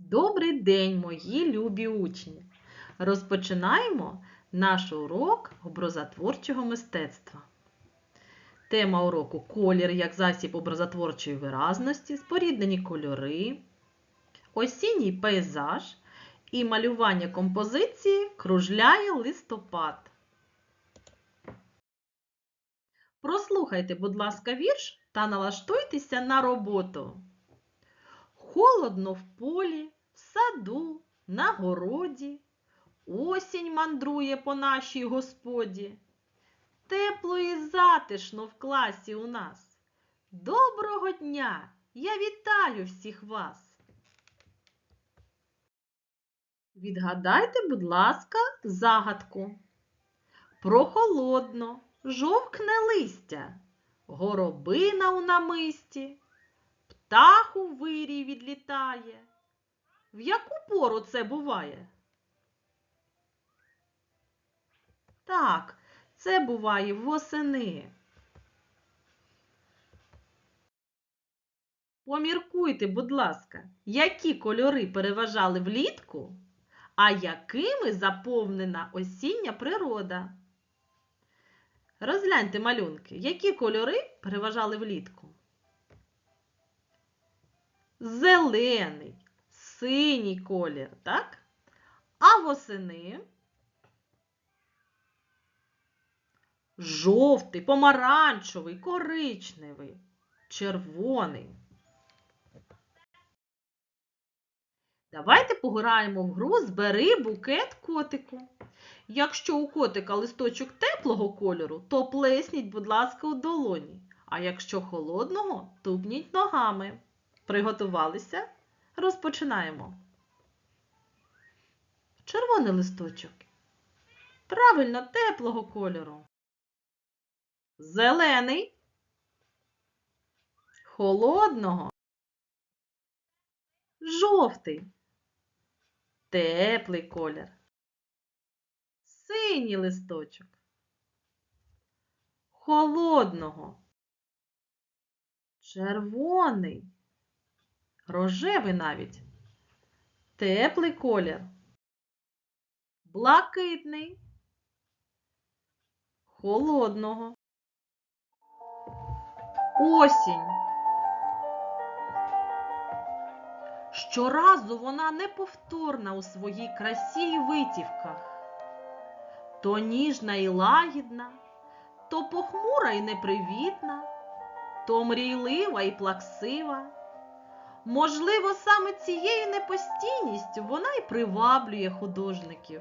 Добрий день, мої любі учні! Розпочинаємо наш урок образотворчого мистецтва. Тема уроку колір як засіб образотворчої виразності, споріднені кольори, осінній пейзаж і малювання композиції кружляє листопад. Прослухайте, будь ласка, вірш та налаштуйтеся на роботу. Холодно в полі, саду, на городі. Осінь мандрує по нашій господі. Тепло і затишно в класі у нас. Доброго дня! Я вітаю всіх вас. Відгадайте, будь ласка, загадку. Прохолодно, жовкне листя, горобина у намисті. Птах у вирій відлітає. В яку пору це буває? Так, це буває восени. Поміркуйте, будь ласка, які кольори переважали влітку, а якими заповнена осіння природа? Розгляньте малюнки, які кольори переважали влітку? зелений, синій колір, так? А восени жовтий, помаранчевий, коричневий, червоний. Давайте пограємо в гру Збери букет котику. Якщо у котика листочок теплого кольору, то плесніть, будь ласка, у долоні. А якщо холодного, тупніть ногами. Приготувалися? Розпочинаємо. Червоний листочок. Правильно, теплого кольору. Зелений. Холодного. Жовтий. Теплий колір. Синій листочок. Холодного. Червоний рожевий навіть, теплий колір, блакитний, холодного, осінь. Щоразу вона неповторна у своїй красі й витівках. То ніжна і лагідна, то похмура і непривітна, то мрійлива і плаксива. Можливо, саме цією непостійністю вона й приваблює художників.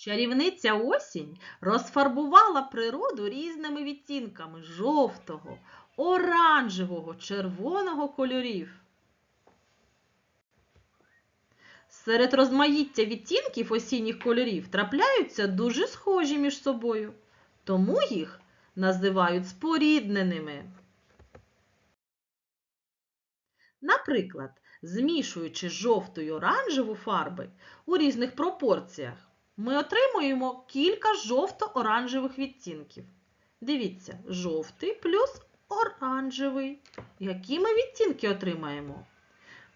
Чарівниця осінь розфарбувала природу різними відтінками жовтого, оранжевого, червоного кольорів. Серед розмаїття відтінків осінніх кольорів трапляються дуже схожі між собою, тому їх називають спорідненими. Наприклад, змішуючи жовту й оранжеву фарби у різних пропорціях, ми отримуємо кілька жовто-оранжевих відтінків. Дивіться, жовтий плюс оранжевий. Які ми відтінки отримаємо?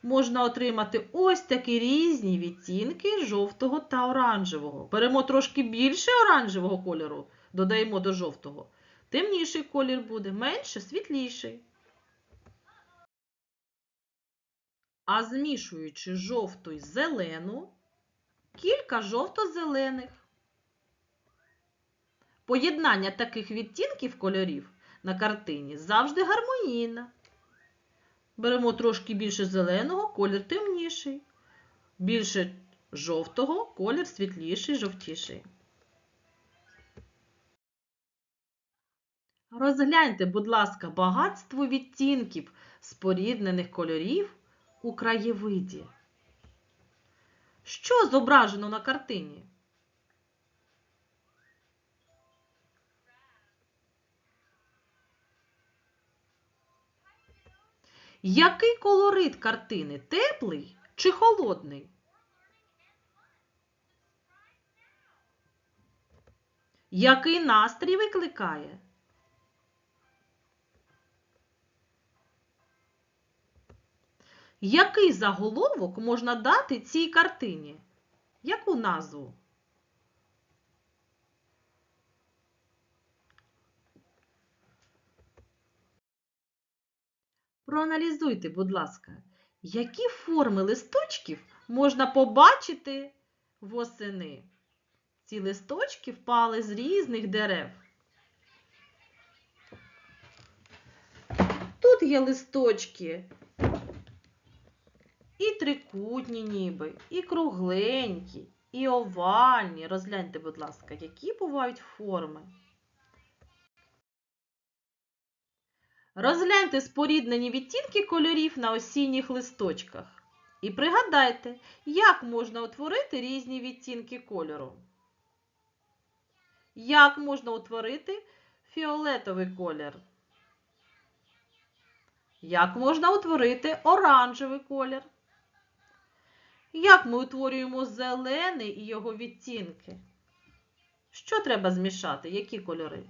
Можна отримати ось такі різні відтінки жовтого та оранжевого. Беремо трошки більше оранжевого кольору, додаємо до жовтого. Темніший колір буде, менше світліший. А змішуючи жовту й зелену, кілька жовто-зелених. Поєднання таких відтінків кольорів на картині завжди гармонійне. Беремо трошки більше зеленого, колір темніший. Більше жовтого, колір світліший, жовтіший. Розгляньте, будь ласка, багатство відтінків споріднених кольорів у краєвиді. Що зображено на картині? Який колорит картини? Теплий чи холодний? Який настрій викликає? Який заголовок можна дати цій картині? Яку назву? Проаналізуйте, будь ласка, які форми листочків можна побачити восени. Ці листочки впали з різних дерев. Тут є листочки і трикутні ніби, і кругленькі, і овальні. Розгляньте, будь ласка, які бувають форми. Розгляньте споріднені відтінки кольорів на осінніх листочках. І пригадайте, як можна утворити різні відтінки кольору. Як можна утворити фіолетовий колір? Як можна утворити оранжевий колір? Як ми утворюємо зелений і його відтінки? Що треба змішати? Які кольори?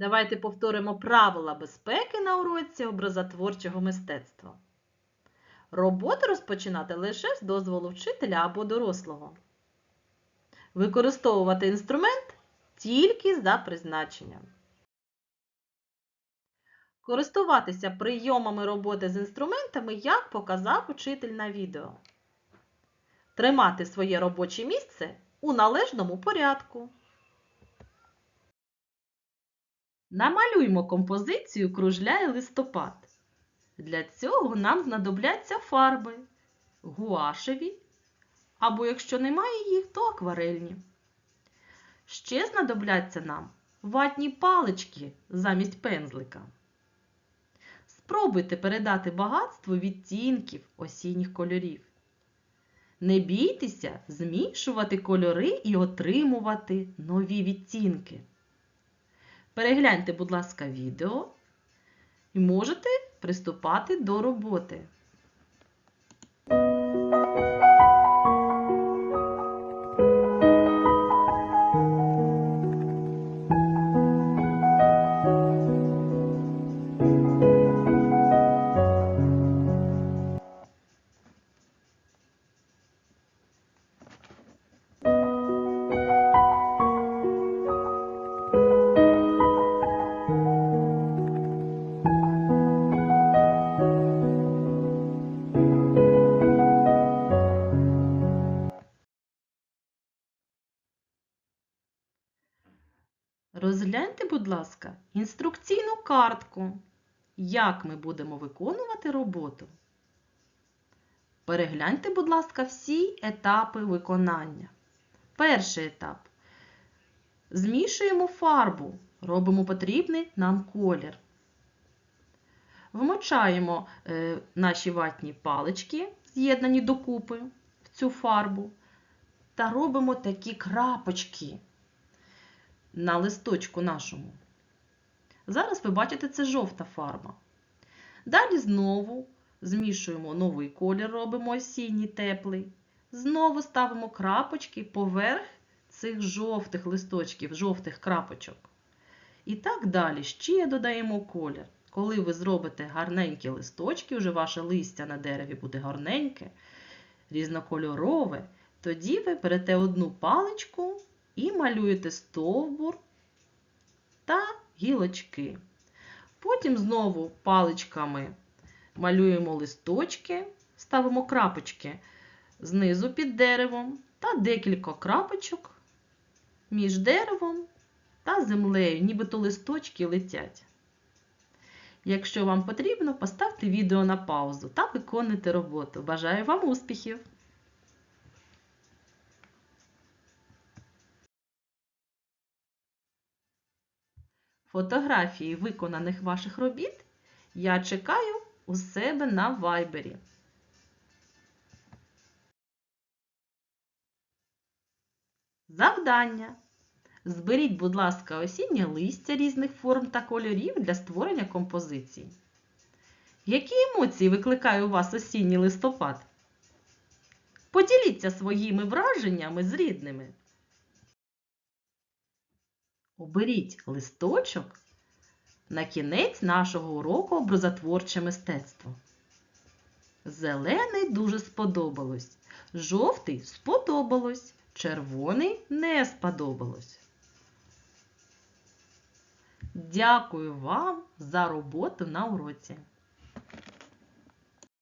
Давайте повторимо правила безпеки на уроці образотворчого мистецтва. Роботу розпочинати лише з дозволу вчителя або дорослого. Використовувати інструмент тільки за призначенням. Користуватися прийомами роботи з інструментами, як показав учитель на відео. Тримати своє робоче місце у належному порядку. Намалюймо композицію кружляє листопад. Для цього нам знадобляться фарби гуашеві, або якщо немає їх, то акварельні. Ще знадобляться нам ватні палички замість пензлика. Спробуйте передати багатство відтінків осінніх кольорів. Не бійтеся змішувати кольори і отримувати нові відтінки. Перегляньте, будь ласка, відео і можете приступати до роботи. Будь ласка, інструкційну картку. Як ми будемо виконувати роботу? Перегляньте, будь ласка, всі етапи виконання. Перший етап. Змішуємо фарбу, робимо потрібний нам колір. Вмочаємо е, наші ватні палички, з'єднані докупи в цю фарбу, та робимо такі крапочки на листочку нашому. Зараз ви бачите, це жовта фарба. Далі знову змішуємо новий колір, робимо осінній теплий. Знову ставимо крапочки поверх цих жовтих листочків, жовтих крапочок. І так далі ще додаємо колір. Коли ви зробите гарненькі листочки, вже ваше листя на дереві буде гарненьке, різнокольорове, тоді ви берете одну паличку і малюєте стовбур та гілочки. Потім знову паличками малюємо листочки, ставимо крапочки знизу під деревом та декілька крапочок між деревом та землею, нібито листочки летять. Якщо вам потрібно, поставте відео на паузу та виконуйте роботу. Бажаю вам успіхів! Фотографії виконаних ваших робіт я чекаю у себе на вайбері. Завдання. Зберіть, будь ласка, осіннє листя різних форм та кольорів для створення композицій. Які емоції викликає у вас осінній листопад? Поділіться своїми враженнями з рідними. Оберіть листочок на кінець нашого уроку образотворче мистецтво. Зелений дуже сподобалось, жовтий сподобалось, червоний не сподобалось. Дякую вам за роботу на уроці.